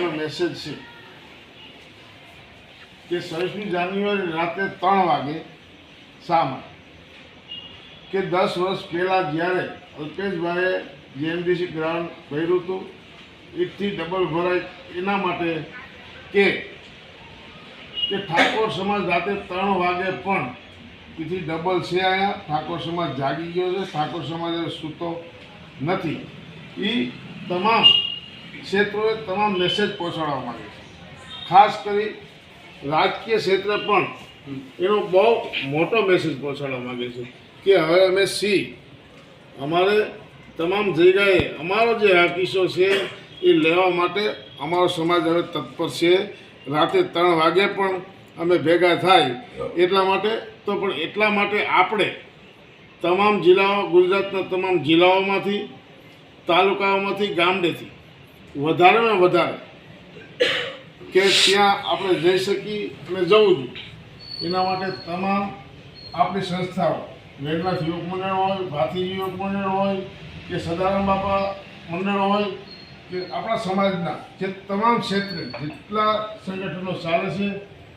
ભાઈનો મેસેજ છે. કે છવ્વીસમી જાન્યુઆરી રાત્રે ત્રણ વાગે શા કે દસ વર્ષ પહેલાં જ્યારે અલ્પેશભાઈએ જીએમડીસી ગ્રાઉન્ડ કર્યું હતું, એકથી ડબલ ભરાય એના માટે કે કે ઠાકોર સમાજ રાતે ત્રણ વાગે પણ એથી ડબલ છે અહીંયા ઠાકોર સમાજ જાગી ગયો છે, ઠાકોર સમાજ સૂતો નથી. એ તમામ ક્ષેત્રોએ તમામ મેસેજ પહોંચાડવા માંગે છે. ખાસ કરી રાજકીય ક્ષેત્રે પણ એનો બહુ મોટો મેસેજ પહોંચાડવા માંગે છે કે હવે અમે સી, અમારે તમામ જગ્યાએ અમારો જે હકીસો છે એ લેવા માટે અમારો સમાજ હવે તત્પર છે. રાતે ત્રણ વાગે પણ અમે ભેગા થાય એટલા માટે તો પણ એટલા માટે આપણે તમામ જિલ્લાઓ, ગુજરાતના તમામ જિલ્લાઓમાંથી, તાલુકાઓમાંથી, ગામડેથી વધારેમાં વધારે કે ત્યાં આપણે જઈ શકીએ અને જવું જોઈએ એના માટે તમામ આપણી સંસ્થાઓ વેદનાથ યુવક મંડળ હોય, ભાથી યુવક મંડળ હોય, કે સદારામ બાપા મંડળ હોય, કે આપણા સમાજના જે તમામ ક્ષેત્રે જેટલા સંગઠનો ચાલે છે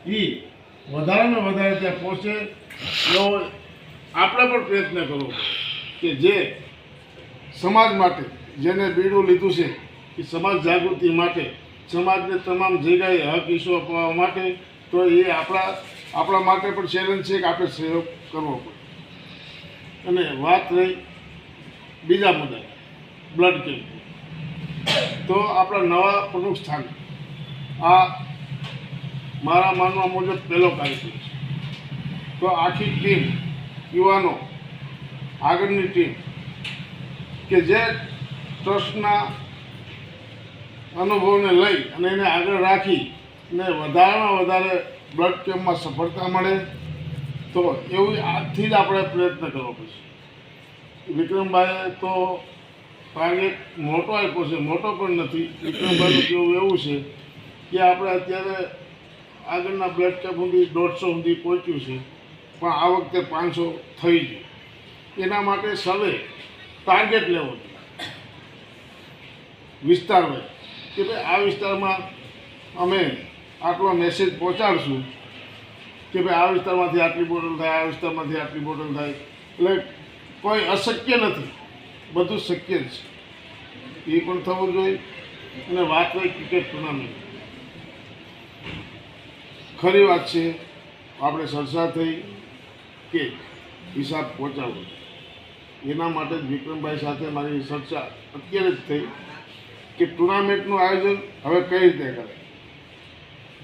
એ વધારેમાં વધારે ત્યાં પહોંચે એવો આપણે પણ પ્રયત્ન કરવો કે જે સમાજ માટે જેને બીડું લીધું છે એ સમાજ જાગૃતિ માટે, સમાજને તમામ જગ્યાએ હક ઈસો અપાવવા માટે, તો એ આપણા આપણા માટે પણ ચેલેન્જ છે કે આપણે સહયોગ કરવો પડે. અને વાત રહી બીજા મુદ્દા બ્લડ કેમ્પ તો આપણા નવા પ્રમુખ સ્થાન, આ મારા માનવા મુજબ પહેલો કાર્યક્રમ છે. તો આખી ટીમ યુવાનો, આગળની ટીમ કે જે ટ્રસ્ટના અનુભવને લઈ અને એને આગળ રાખી ને વધારેમાં વધારે બ્લડ કેમ્પમાં સફળતા મળે, તો એવું આજથી જ આપણે પ્રયત્ન કરવો પડશે. વિક્રમભાઈએ તો ટાર્ગેટ મોટો આપ્યો છે, મોટો પણ નથી. વિક્રમભાઈનું કેવું એવું છે કે આપણે અત્યારે આગળના બ્લડ કેમ્પ સુધી દોઢસો સુધી પહોંચ્યું છે, પણ આ વખતે પાંચસો થઈ ગયું. એના માટે સવે ટાર્ગેટ લેવો જોઈએ. વિસ્તારમાં કે ભાઈ, આ વિસ્તારમાં અમે આટલો મેસેજ પહોંચાડશું કે ભાઈ, આ વિસ્તારમાંથી આટલી બોટલ થાય, આ વિસ્તારમાંથી આટલી બોટલ થાય. એટલે કોઈ અશક્ય નથી. બધું શક્ય છે. એ પણ થવું જોઈએ અને વાત હોય ક્રિકેટ ટુર્નામેન્ટ ખરી વાત છે, આપણે ચર્ચા થઈ કે હિસાબ પહોંચાડવો. એના માટે જ વિક્રમભાઈ સાથે મારી ચર્ચા અત્યારે જ થઈ. કે ટુર્નામેન્ટનું આયોજન હવે કઈ રીતે કરે?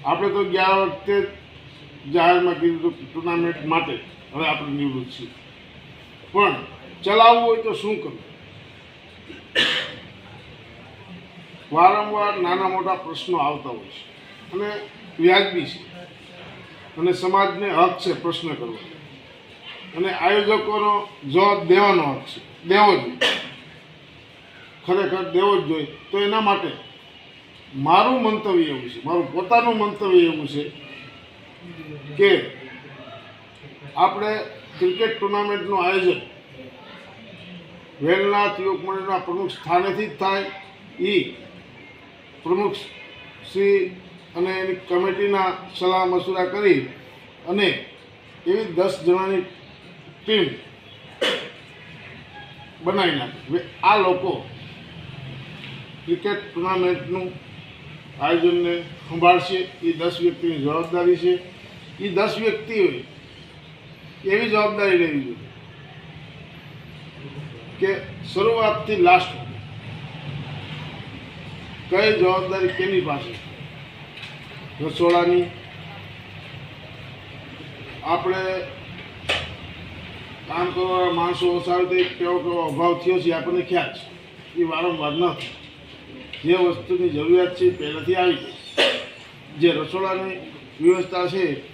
આપણે તો ગયા વખતે જાહેરમાં કીધું હતું ટુર્નામેન્ટ માટે હવે આપણે નિવૃત્ત છીએ. પણ ચલાવવું હોય તો શું કરવું? વારંવાર નાના મોટા પ્રશ્નો આવતા હોય છે અને વ્યાજબી છે. અને સમાજને હક છે પ્રશ્ન કરવાનો. અને આયોજકોનો જવાબ દેવાનો હક છે, દેવો જોઈએ. ખરેખર દેવો જ જોઈએ. તો એના માટે મારું મંતવ્ય એવું છે, મારું પોતાનું મંતવ્ય એવું છે કે આપણે ક્રિકેટ ટુર્નામેન્ટનું આયોજન વેલનાથ યુવક મંડળના પ્રમુખ સ્થાનેથી જ થાય. એ પ્રમુખ શ્રી અને એની કમિટીના સલાહ મસૂરા કરી અને એવી દસ જણાની ટીમ બનાવી નાખે. આ લોકો ક્રિકેટ ટુર્નામેન્ટનું આયોજનને સંભાળશે. એ દસ વ્યક્તિની જવાબદારી છે. એ દસ વ્યક્તિઓએ એવી જવાબદારી લેવી જોઈએ કે શરૂઆતથી લાસ્ટ કઈ જવાબદારી કેની પાસે? રસોડાની. આપણે કામ કરવાવાળા માણસો આવે કેવો કેવો અભાવ થયો છે આપણને ખ્યાલ છે. એ વારંવાર ન થાય. જે વસ્તુની જરૂરિયાત છે પહેલાંથી આવી ગઈ. જે રસોડાની વ્યવસ્થા છે